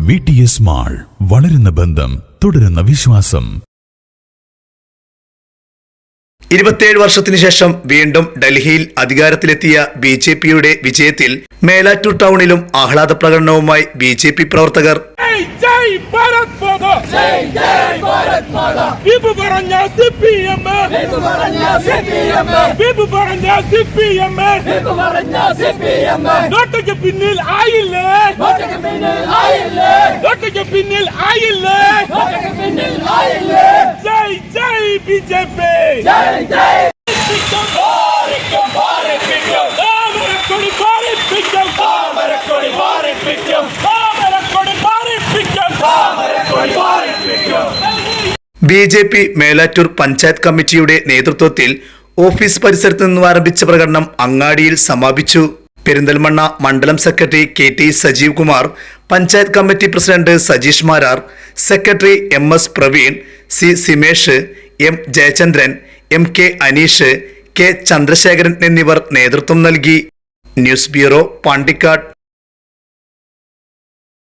V T S mall വളരുന്ന ബന്ധം തുടരുന്ന വിശ്വാസം. ഇരുപത്തിയേഴ് വർഷത്തിനു ശേഷം വീണ്ടും ഡൽഹിയിൽ അധികാരത്തിലെത്തിയ ബി ജെ പിയുടെ വിജയത്തിൽ മേലാറ്റൂർ ടൗണിലും ആഹ്ലാദ പ്രകടനവുമായി ബി ജെ പി പ്രവർത്തകർ. ജയ് ജയ് ഭാരത് മാതാ ജയ് ജയ് ഭാരത് മാതാ വിപു പറഞ്ഞ സിപിഎം വിപു പറഞ്ഞ സിപിഎം വിപു പറഞ്ഞ സിപിഎം വിപു പറഞ്ഞ സിപിഎം നോട്ടയ്ക്ക് പിന്നിൽ ആയില്ലേ നോട്ടയ്ക്ക് പിന്നിൽ ആയില്ലേ നോട്ടയ്ക്ക് പിന്നിൽ ആയില്ലേ നോട്ടയ്ക്ക് പിന്നിൽ ആയില്ലേ ജയ് ജയ് ബിജെപി ജയ് ജയ് B J P Melattur panchayat കമ്മിറ്റിയുടെ നേതൃത്വത്തിൽ ഓഫീസ് പരിസരത്ത് നിന്നും ആരംഭിച്ച പ്രകടനം അങ്ങാടിയിൽ സമാപിച്ചു. പെരിന്തൽമണ്ണ മണ്ഡലം secretary K T Sajeev Kumar panchayat committee president Sajeesh Marar secretary M S Praveen C Simesh M Jayachandran M K Aneesh K Chandrasekharan എന്നിവർ നേതൃത്വം നൽകി. News bureau Pandikkad.